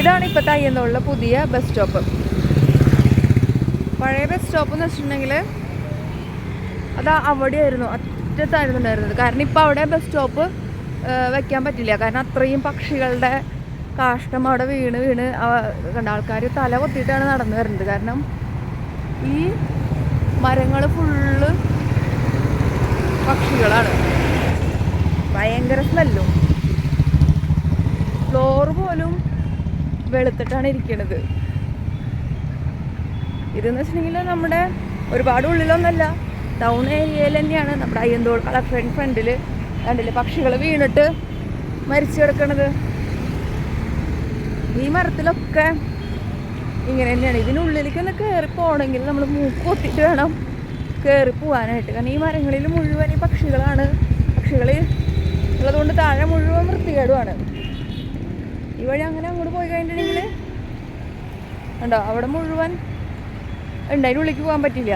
ഇതാണ് ഇപ്പോൾ തയ്യന്തോളിലെ പുതിയ ബസ് സ്റ്റോപ്പ്. പഴയ ബസ് സ്റ്റോപ്പ് എന്ന് വെച്ചിട്ടുണ്ടെങ്കിൽ അത് അവിടെയായിരുന്നു അറ്റത്തായിരുന്നു ഉണ്ടായിരുന്നത് കാരണം ഇപ്പോൾ അവിടെ ബസ് സ്റ്റോപ്പ് വയ്ക്കാൻ പറ്റില്ല. കാരണം അത്രയും പക്ഷികളുടെ കാഷ്ടം അവിടെ വീണ് വീണ് കണ്ട ആൾക്കാർ തല കൊത്തിയിട്ടാണ് നടന്നു വരുന്നത് കാരണം ഈ മരങ്ങൾ ഫുള്ള് പക്ഷികളാണ്. ഭയങ്കര സ്മെല്ലും. ഫ്ലോർ പോലും വെളുത്തിട്ടാണ് ഇരിക്കണത്. ഇതെന്ന് വെച്ചിട്ടുണ്ടെങ്കിൽ നമ്മുടെ ഒരുപാട് ഉള്ളിലൊന്നല്ല. ടൗൺ ഏരിയയിൽ തന്നെയാണ് നമ്മുടെ അയ്യന്തോൾ ഫ്രണ്ട് ഫ്രണ്ടിൽ കണ്ടില്ലേ? പക്ഷികൾ വീണിട്ട് മരിച്ചു കിടക്കണത്. ഈ മരത്തിലൊക്കെ ഇങ്ങനെ തന്നെയാണ്. ഇതിനുള്ളിലേക്ക് ഒന്ന് കയറി പോകണമെങ്കിൽ നമ്മൾ മൂക്ക് കൊത്തിയിട്ട് വേണം കയറി പോകാനായിട്ട്. കാരണം ഈ മരങ്ങളിൽ മുഴുവൻ ഈ പക്ഷികളാണ്. പക്ഷികൾ ഉള്ളതുകൊണ്ട് താഴെ മുഴുവൻ വൃത്തികേടുമാണ്. വഴി അങ്ങനെ അങ്ങോട്ട് പോയി കഴിഞ്ഞിട്ടുണ്ടെങ്കിൽ ഉണ്ടോ അവിടെ മുഴുവൻ ഉണ്ട്. അതിന്റെ ഉള്ളിലേക്ക് പോകാൻ പറ്റില്ല.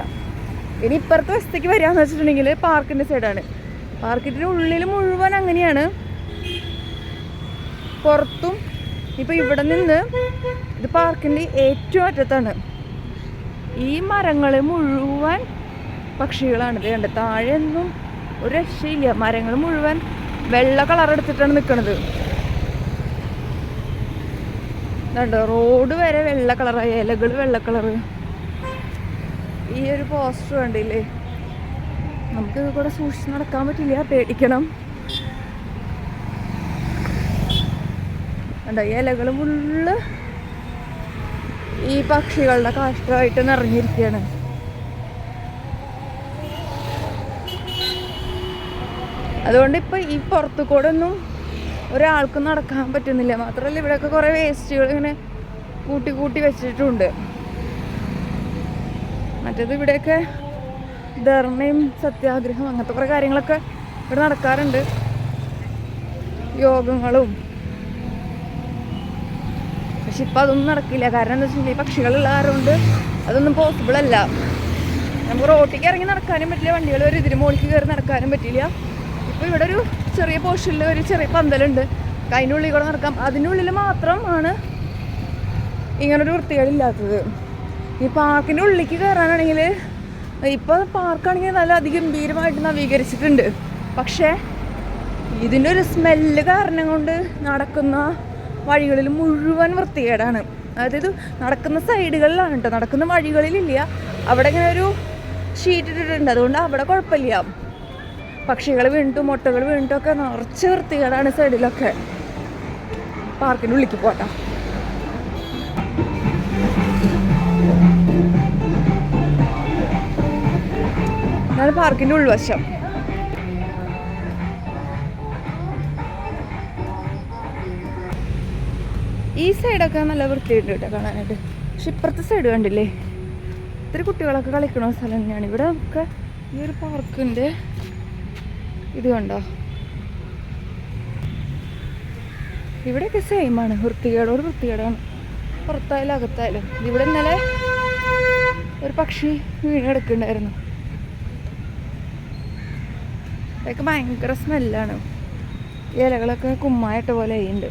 ഇനി ഇപ്പുറത്തെ വശത്തേക്ക് വരികയെന്ന് വെച്ചിട്ടുണ്ടെങ്കിൽ പാർക്കിന്റെ സൈഡാണ് പാർക്കിന്റെ ഉള്ളിൽ മുഴുവൻ അങ്ങനെയാണ്. പുറത്തും ഇപ്പം ഇവിടെ നിന്ന് ഇത് പാർക്കിന്റെ ഏറ്റവും അറ്റത്താണ്. ഈ മരങ്ങൾ മുഴുവൻ പക്ഷികളാണ്. ഇത് കണ്ട് താഴെ ഒന്നും ഒരു രക്ഷയില്ല. മരങ്ങൾ മുഴുവൻ വെള്ള കളർ എടുത്തിട്ടാണ് നിൽക്കുന്നത് ഇതുണ്ട് റോഡ് വരെ വെള്ള കളറായി ഇലകൾ വെള്ള കളറ് ഈ ഒരു പോസ്റ്റർ കണ്ടില്ലേ? നമുക്ക് കൂടെ സൂക്ഷിച്ച് നടക്കാൻ പറ്റില്ല പേടിക്കണം. കണ്ടോ ഈ ഇലകൾ ഫുള്ള് ഈ പക്ഷികളുടെ കാഷ്ടമായിട്ട് നിറഞ്ഞിരിക്കുകയാണ് അതുകൊണ്ട് ഇപ്പൊ ഈ പുറത്തു കൂടെ ഒന്നും ഒരാൾക്കും നടക്കാൻ പറ്റുന്നില്ല. മാത്രമല്ല ഇവിടെയൊക്കെ കുറേ വേസ്റ്റുകൾ ഇങ്ങനെ കൂട്ടി കൂട്ടി വെച്ചിട്ടുണ്ട്. മറ്റേത് ഇവിടെയൊക്കെ ധർണയും സത്യാഗ്രഹം അങ്ങനത്തെ കുറേ കാര്യങ്ങളൊക്കെ ഇവിടെ നടക്കാറുണ്ട്. യോഗങ്ങളും. പക്ഷെ ഇപ്പം അതൊന്നും നടക്കില്ല. കാരണം എന്താ വെച്ചിട്ടുണ്ടെങ്കിൽ പക്ഷികളുള്ള ആരുണ്ട് അതൊന്നും പോസിബിൾ അല്ല. നമുക്ക് റോട്ടിലേക്ക് ഇറങ്ങി നടക്കാനും പറ്റില്ല. വണ്ടികൾ ഒരു ഇതിന് മുകളിലേക്ക് കയറി നടക്കാനും പറ്റില്ല. ഇപ്പോൾ ഇവിടെ ഒരു ചെറിയ പോർഷനിൽ ഒരു ചെറിയ പന്തലുണ്ട്. അതിന്റെ ഉള്ളിൽ കൂടെ നടക്കാം. അതിനുള്ളിൽ മാത്രമാണ് ഇങ്ങനൊരു വൃത്തികളില്ലാത്തത് ഈ പാർക്കിന്റെ ഉള്ളിലേക്ക് കയറാനാണെങ്കിൽ ഇപ്പോൾ പാർക്കാണെങ്കിൽ നല്ല അധികം അതിഗംഭീരമായിട്ട് നവീകരിച്ചിട്ടുണ്ട്. പക്ഷേ ഇതിന്റെ ഒരു സ്മെല്ല് കാരണം കൊണ്ട് നടക്കുന്ന വഴികളിൽ മുഴുവൻ വൃത്തികേടാണ്. അതായത് നടക്കുന്ന സൈഡുകളിലാണ് കേട്ടോ നടക്കുന്ന വഴികളിലില്ല. അവിടെ ഇങ്ങനെ ഒരു ഷീറ്റ് ഇട്ടിട്ടുണ്ട്. അതുകൊണ്ട് അവിടെ കുഴപ്പമില്ല. പക്ഷികൾ വീണിട്ടും മുട്ടകൾ വീണിട്ടും ഒക്കെ നിറച്ച് വൃത്തികേടാണ് സൈഡിലൊക്കെ. പാർക്കിന്റെ ഉള്ളിക്ക് പോട്ടെ. ഇതാണ് പാർക്കിന്റെ ഉൾവശം. ഈ സൈഡൊക്കെ നല്ല വൃത്തിയുണ്ട് കേട്ടോ കാണാനായിട്ട്. പക്ഷെ ഇപ്പുറത്തെ സൈഡ് കണ്ടില്ലേ? ഇത്തിരി കുട്ടികളൊക്കെ കളിക്കണ സ്ഥലം തന്നെയാണ്. ഇവിടെ ഒക്കെ ഈ ഒരു പാർക്കിന്റെ ഇത് കണ്ടോ? ഇവിടെയൊക്കെ സെയിമാണ് വൃത്തികേടോട് വൃത്തികേടാണ്. പുറത്തായാലും അകത്തായാലും. ഇവിടെ ഇന്നലെ ഒരു പക്ഷി വീണെടുക്കുന്നുണ്ടായിരുന്നു. അതൊക്കെ ഭയങ്കര സ്മെല്ലാണ് ഇലകളൊക്കെ കുമ്മായിട്ട പോലെ ഉണ്ട്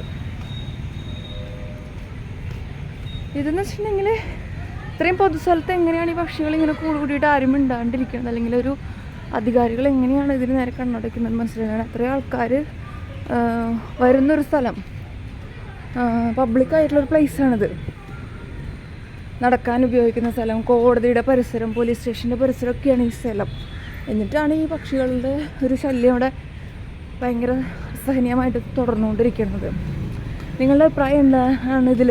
ഇതെന്ന് വെച്ചിട്ടുണ്ടെങ്കിൽ ഇത്രയും പൊതുസ്ഥലത്ത് എങ്ങനെയാണ് ഈ പക്ഷികൾ ഇങ്ങനെ കൂടുകൂടിയിട്ട് ആരും മിണ്ടാണ്ടിരിക്കുന്നത്? അല്ലെങ്കിൽ ഒരു അധികാരികൾ എങ്ങനെയാണ് ഇതിന് നേരെ കണ്ണടയ്ക്കുന്നത് മനസ്സിലാക്കാൻ? അത്രയും ആൾക്കാർ വരുന്നൊരു സ്ഥലം. പബ്ലിക് ആയിട്ടുള്ളൊരു പ്ലേസാണിത്. നടക്കാൻ ഉപയോഗിക്കുന്ന സ്ഥലം കോടതിയുടെ പരിസരം പോലീസ് സ്റ്റേഷന്റെ പരിസരമൊക്കെയാണ് ഈ സ്ഥലം. എന്നിട്ടാണ് ഈ പക്ഷികളുടെ ഒരു ശല്യം അവിടെ ഭയങ്കര സഹനീയമായിട്ട് തുടർന്നുകൊണ്ടിരിക്കുന്നത്. നിങ്ങളുടെ അഭിപ്രായം എന്താണ് ഇതിൽ